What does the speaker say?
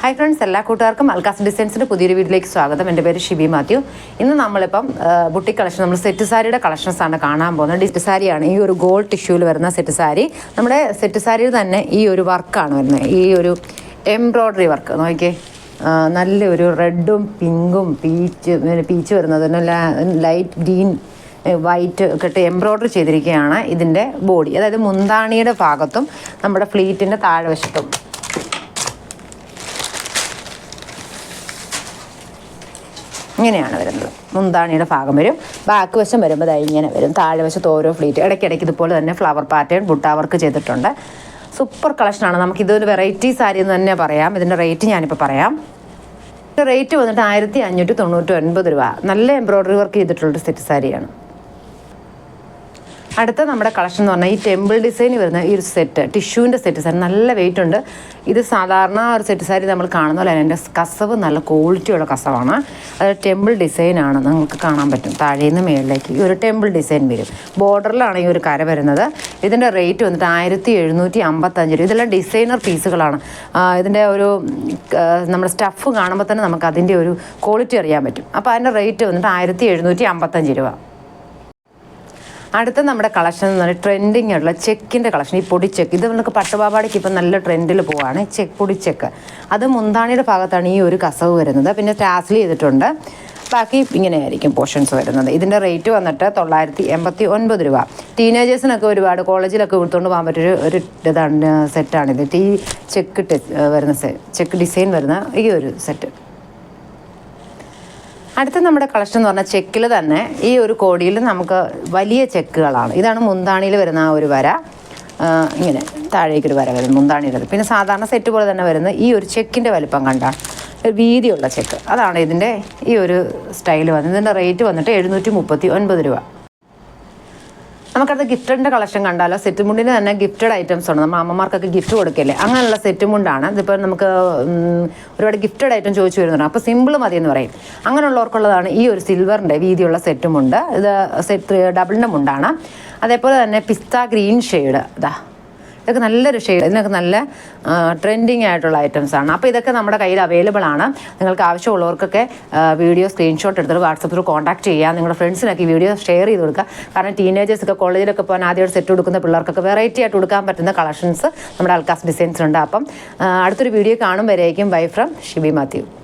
Hi friends എല്ലാ കൂട്ടുകാർക്കും അൽക്കാസ് ഡിസൈൻസിന്റെ പുതിയൊരു വീട്ടിലേക്ക് സ്വാഗതം. എന്റെ പേര് ഷിബി മാത്യു. ഇന്ന് നമ്മളിപ്പം ബുട്ടി കളക്ഷൻ നമ്മൾ സെറ്റ് സാരിയുടെ കളക്ഷൻസ് ആണ് കാണാൻ പോകുന്നത്. ഡിസ്റ്റ് സാരിയാണ് ഈ ഒരു ഗോൾഡ് ടിഷ്യൂവിൽ വരുന്ന സെറ്റ് സാരി. നമ്മുടെ സെറ്റ് സാരിയിൽ തന്നെ ഈ ഒരു വർക്കാണ് വരുന്നത്. ഈ ഒരു എംബ്രോയ്ഡറി വർക്ക് നോക്കിയേ നല്ലൊരു റെഡും പിങ്കും പീച്ച് പീച്ച് വരുന്നതിന് ലൈറ്റ് ഗ്രീൻ വൈറ്റ് ഒക്കെ എംബ്രോയ്ഡറി ചെയ്തിരിക്കുകയാണ് ഇതിന്റെ ബോഡി അതായത് മുന്താണിയുടെ ഭാഗത്തും നമ്മുടെ ഫ്ലീറ്റിന്റെ താഴ്വശത്തും. ഇങ്ങനെയാണ് വരുന്നത്. മുന്താണിയുടെ ഭാഗം വരും. ബാക്ക് വശം വരുമ്പോൾ അത് ഇങ്ങനെ വരും. താഴെ വശത്ത് ഓരോ ഫ്ലീറ്റ് ഇടയ്ക്കിടയ്ക്ക് ഇതുപോലെ തന്നെ ഫ്ലവർ പാറ്റേൺ ബുട്ടാ വർക്ക് ചെയ്തിട്ടുണ്ട്. സൂപ്പർ കളക്ഷനാണ് നമുക്ക് ഇതൊരു വെറൈറ്റി സാരി എന്ന് തന്നെ പറയാം. ഇതിന്റെ റേറ്റ് ഞാനിപ്പോൾ പറയാം. റേറ്റ് വന്നിട്ട് ആയിരത്തി അഞ്ഞൂറ്റി തൊണ്ണൂറ്റി ഒൻപത് രൂപ. നല്ല എംബ്രോയ്ഡറി വർക്ക് ചെയ്തിട്ടുള്ള സെറ്റ് സാരിയാണ്. അടുത്ത നമ്മുടെ കളക്ഷൻ എന്ന് പറഞ്ഞാൽ ഈ ടെമ്പിൾ ഡിസൈൻ വരുന്ന ഈ ഒരു സെറ്റ് ടിഷ്യൂവിന്റെ സെറ്റ് സാരി നല്ല വെയിറ്റ് ഉണ്ട്. ഇത് സാധാരണ ഒരു സെറ്റ് സാരി നമ്മൾ കാണുന്ന പോലെ അതിന്റെ കസവ് നല്ല ക്വാളിറ്റിയുള്ള കസവാണ്. അത് ടെമ്പിൾ ആണ് നിങ്ങൾക്ക് കാണാൻ പറ്റും. താഴേന്ന് മേളിലേക്ക് ഈ ഒരു ടെമ്പിൾ ഡിസൈൻ വരും. ബോർഡറിലാണ് ഈ ഒരു കര വരുന്നത്. ഇതിന്റെ റേറ്റ് വന്നിട്ട് ആയിരത്തി എഴുന്നൂറ്റി അമ്പത്തഞ്ച് രൂപ. ഇതെല്ലാം ഡിസൈനർ പീസുകളാണ് ഇതിന്റെ ഒരു നമ്മുടെ സ്റ്റഫ് കാണുമ്പോൾ തന്നെ നമുക്ക് അതിന്റെ ഒരു ക്വാളിറ്റി അറിയാൻ പറ്റും. അപ്പോൾ അതിന്റെ റേറ്റ് വന്നിട്ട് ആയിരത്തി എഴുന്നൂറ്റി അമ്പത്തഞ്ച് രൂപ. അടുത്ത നമ്മുടെ കളക്ഷൻ എന്ന് പറഞ്ഞാൽ ട്രെൻഡിങ് ആയിട്ടുള്ള ചെക്കിന്റെ കളക്ഷൻ ഈ പൊടിച്ചെക്ക് ഇത് നമുക്ക് പട്ടുപാവാടയ്ക്ക് ഇപ്പം നല്ല ട്രെൻഡിൽ പോവാണ്. ചെക്ക് പൊടിച്ചെക്ക് അത് മുന്താണിയുടെ ഭാഗത്താണ് ഈ ഒരു കസവ് വരുന്നത്. പിന്നെ ടാസിൽ ചെയ്തിട്ടുണ്ട്. ബാക്കി ഇങ്ങനെയായിരിക്കും പോർഷൻസ് വരുന്നത്. ഇതിന്റെ റേറ്റ് വന്നിട്ട് തൊള്ളായിരത്തി എൺപത്തി ഒൻപത് രൂപ. ടീനേജേഴ്സിനൊക്കെ ഒരുപാട് കോളേജിലൊക്കെ കൊടുത്തുകൊണ്ട് പോകാൻ പറ്റിയൊരു ഒരു ഇതാണ് സെറ്റാണിത് ഈ ചെക്ക് വരുന്ന സെ ചെക്ക് ഡിസൈൻ വരുന്ന ഈ ഒരു സെറ്റ് അടുത്ത നമ്മുടെ കളക്ഷൻ എന്ന് പറഞ്ഞാൽ ചെക്കിൽ തന്നെ ഈ ഒരു കോടിയിൽ നമുക്ക് വലിയ ചെക്കുകളാണ്. ഇതാണ് മുന്താണിയിൽ വരുന്ന ആ ഒരു വര. ഇങ്ങനെ താഴേക്കൊരു വര വരും മുന്താണിയുടെ പിന്നെ സാധാരണ സെറ്റ് പോലെ തന്നെ വരുന്ന ഈ ഒരു ചെക്കിന്റെ വലിപ്പം കണ്ടാണ് ഒരു വീതിയുള്ള ചെക്ക്. അതാണ് ഇതിന്റെ ഈ ഒരു സ്റ്റൈൽ വന്നത്. ഇതിന്റെ റേറ്റ് വന്നിട്ട് എഴുന്നൂറ്റി മുപ്പത്തി ഒൻപത് രൂപ. നമുക്കത് ഗിഫ്റ്റിന്റെ കളക്ഷൻ കണ്ടാലോ? സെറ്റ് മുണ്ടിന് തന്നെ ഗിഫ്റ്റഡ് ഐറ്റംസ് ഉണ്ട് നമ്മൾ അമ്മമാർക്കൊക്കെ ഗിഫ്റ്റ് കൊടുക്കില്ലേ? അങ്ങനെയുള്ള സെറ്റ് മുണ്ടാണ്. ഇതിപ്പോൾ നമുക്ക് ഒരുപാട് ഗിഫ്റ്റഡ് ഐറ്റം ചോദിച്ചു വരുന്നുണ്ട്. അപ്പോൾ സിമ്പിൾ മതി എന്ന് പറയും. അങ്ങനെയുള്ളവർക്കുള്ളതാണ് ഈ ഒരു സിൽവറിന്റെ വീതിയുള്ള സെറ്റ് മുണ്ട്. ഇത് സെറ്റ് ഡബിളിന്റെ മുണ്ടാണ്. അതേപോലെ തന്നെ പിസ്ത ഗ്രീൻ ഷെയ്ഡ് ഇതാ ഇതൊക്കെ നല്ലൊരു ഷെയ്ഡ് ഇതിനൊക്കെ നല്ല ട്രെൻഡിങ് ആയിട്ടുള്ള ഐറ്റംസ് ആണ്. അപ്പോൾ ഇതൊക്കെ നമ്മുടെ കയ്യിൽ അവൈലബിൾ ആണ്. നിങ്ങൾക്ക് ആവശ്യമുള്ളവർക്കൊക്കെ വീഡിയോ സ്ക്രീൻഷോട്ട് എടുത്തിട്ട് ത്രൂ കോൺടാക്ട് ചെയ്യുക നിങ്ങളുടെ ഫ്രണ്ട്സിനൊക്കെ ഈ വീഡിയോ ഷെയർ ചെയ്ത് കൊടുക്കുക. കാരണം ടീനേജേഴ്സൊക്കെ കോളേജിലൊക്കെ പോകാൻ ആദ്യമായിട്ട് സെറ്റ് കൊടുക്കുന്ന പിള്ളേർക്കൊക്കെ വെറൈറ്റി ആയിട്ട് കൊടുക്കാൻ പറ്റുന്ന കളക്ഷൻസ് നമ്മുടെ അൽക്കാസ് ഡിസൈൻസിലുണ്ട് അപ്പം അടുത്തൊരു വീഡിയോ കാണും ബൈ ഫ്രം ഷിബി മാത്യു